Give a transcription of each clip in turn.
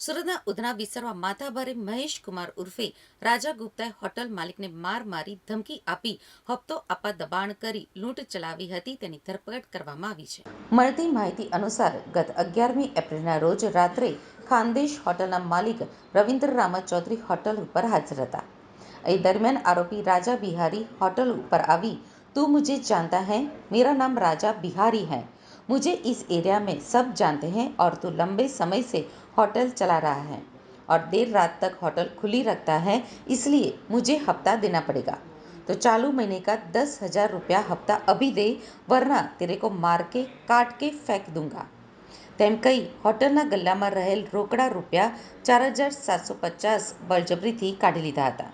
સુરતના ઉધના વિસ્તારમાં માથાભારે મહેશ કુમાર ઉર્ફે રાજા ગુપ્તાએ હોટલ માલિકને માર મારી ધમકી આપી, હપ્તો આપવા દબાણ કરી, લૂંટ ચલાવી હતી, તેની ધરપકડ કરવામાં આવી છે. મળતી માહિતી અનુસાર ગત અગિયારમી એપ્રિલના રોજ રાત્રે ખાનદેશ હોટલના માલિક રવિન્દ્ર રામા ચૌધરી હોટલ ઉપર હાજર હતા. એ દરમિયાન આરોપી રાજા બિહારી હોટલ ઉપર આવી, તું મુજે જાનતા હૈ? મેરા નામ રાજા બિહારી હૈ. मुझे इस एरिया में सब जानते हैं और तू लंबे समय से होटल चला रहा है और देर रात तक होटल खुली रखता है इसलिए मुझे हफ्ता देना पड़ेगा तो चालू महीने का दस हजार रुपया हफ्ता अभी दे वरना तेरे को मार के काट के फेंक दूंगा તેમ કહી હોટલના ગલ્લામાં રહેલ રોકડા રૂપિયા ચાર હજાર સાતસો પચાસ બળજબરીથી કાઢી લીધા હતા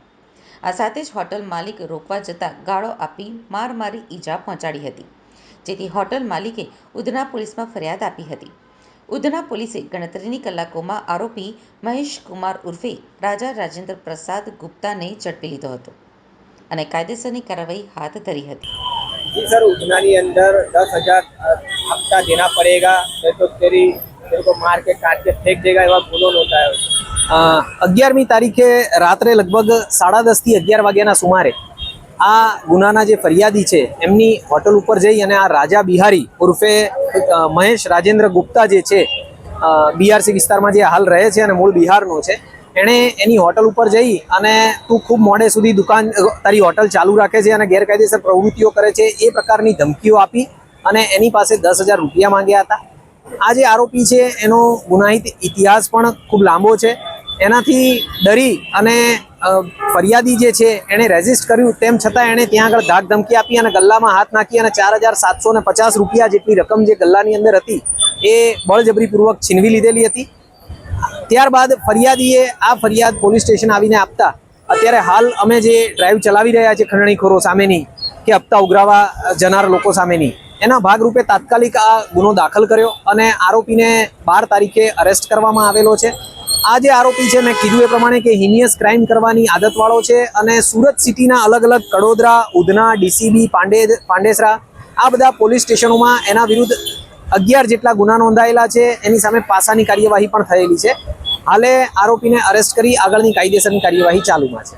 આ સાથે જ હોટલ માલિક રોકવા જતાં ગાળો આપી માર મારી ઈજા પહોંચાડી હતી જેથી હોટલ માલિકે ઉધના પોલીસમાં ફરિયાદ આપી હતી. ઉધના પોલીસે ગણતરીની કલાકોમાં આરોપી મહેશ કુમાર ઉર્ફે રાજા રાજેન્દ્ર પ્રસાદ ગુપ્તાને ઝડપી લીધો હતો અને કાયદેસરની કાર્યવાહી હાથ ધરી હતી. સર ઉધનાની અંદર દસ હજાર હપ્તા દેના પડેગા તો તેરી માર કે કાટ કે ફેંક દેગા એવા ગુનો નોંધાયો અગિયારમી તારીખે રાત્રે લગભગ સાડા દસથી અગિયાર વાગ્યાના સુમારે આ ગુનાના જે ફરિયાદી છે, એમની હોટલ ઉપર જઈ અને આ રાજા બિહારી ઉર્ફે મહેશ રાજેન્દ્ર ગુપ્તા જે છે બીઆરસી વિસ્તારમાં જે હાલ રહે છે અને મૂળ બિહારનો છે, એણે એની હોટલ ઉપર જઈ અને તું ખૂબ મોડે સુધી દુકાન તારી હોટલ ચાલુ રાખે છે અને ગેરકાયદેસર પ્રવૃત્તિઓ કરે છે, એ પ્રકારની ધમકીઓ આપી અને એની પાસે દસ હજાર રૂપિયા માંગ્યા હતા. આ જે આરોપી છે, એનો ગુનાહિત ઇતિહાસ પણ ખૂબ લાંબો છે. એનાથી ડરી અને ફરિયાદી જે છે એણે રેજિસ્ટ કર્યું. તેમ છતાં એણે ત્યાં આગળ ધાક ધમકી આપી અને ગલ્લામાં હાથ નાખી અને ચાર હજાર સાતસો પચાસ રૂપિયા જેટલી રકમ જે ગલ્લાની અંદર હતી, એ બળજબરીપૂર્વક છીનવી લીધેલી હતી. ત્યારબાદ ફરિયાદીએ આ ફરિયાદ પોલીસ સ્ટેશન આવીને આપતા. અત્યારે હાલ અમે જે ડ્રાઈવ ચલાવી રહ્યા છે ખંડણીખોરો સામેની કે હપ્તા ઉઘરાવા જનાર લોકો સામેની, એના ભાગરૂપે તાત્કાલિક આ ગુનો દાખલ કર્યો અને આરોપીને બાર તારીખે અરેસ્ટ કરવામાં આવેલો છે. આ જે આરોપી છે, મેં કીધું એ પ્રમાણે કે હિનિયસ ક્રાઇમ કરવાની આદતવાળો છે અને સુરત સિટીના અલગ અલગ કડોદરા, ઉધના, ડીસીબી, પાંડે, પાંડેસરા, આ બધા પોલીસ સ્ટેશનોમાં એના વિરુદ્ધ અગિયાર જેટલા ગુના નોંધાયેલા છે, એની સામે પાસાની કાર્યવાહી પણ થયેલી છે. હાલે આરોપીને અરેસ્ટ કરી આગળની કાયદેસરની કાર્યવાહી ચાલુમાં છે.